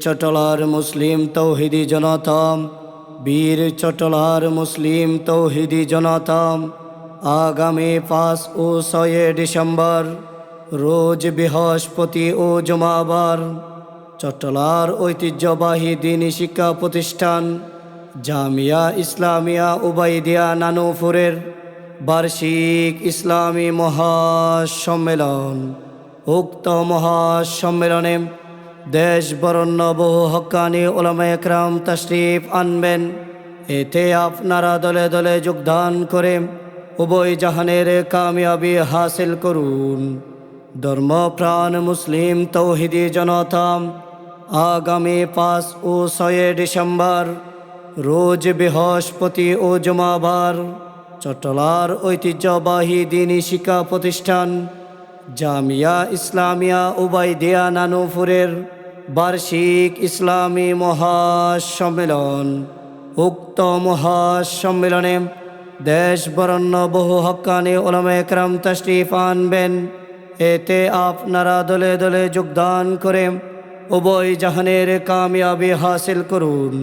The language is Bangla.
চটলার মুসলিম তৌহিদি জনতা বীর চটলার মুসলিম তৌহিদি জনতা আগামী পাঁচ ও ছয় ডিসেম্বর, রোজ বৃহস্পতি ও জমাবার চট্টলার ঐতিহ্যবাহী দিনী শিক্ষা প্রতিষ্ঠান জামিয়া ইসলামিয়া উবাইদিয়া নানুপুরের বার্ষিক ইসলামী মহাসম্মেলন। উক্ত মহাসম্মেলনে দেশ বরণ্য বহু হক্কানি ওলামা একরাম তশরিফ আনবেন। এতে আপনারা দলে দলে যোগদান করে উভয় জাহানের কামিয়াবি হাসিল করুন। ধর্মপ্রাণ মুসলিম তৌহিদি জনতা, আগামী পাঁচ ও ছয় ডিসেম্বর, রোজ বৃহস্পতি ও জমাবার, চট্টলার ঐতিহ্যবাহী দিনী শিক্ষা প্রতিষ্ঠান, জামিয়া ইসলামিয়া উবাইদিয়া নানুপুরের বার্ষিক ইসলামী মহাসম্মেলন, উক্ত মহাসম্মেলনে দেশ বরণ্য বহু হকানি ওলামে একরাম তশরিফ আনবেন। এতে আপনারা দলে দলে যোগদান করে উভয় জাহানের কামিয়াবি হাসিল করুন।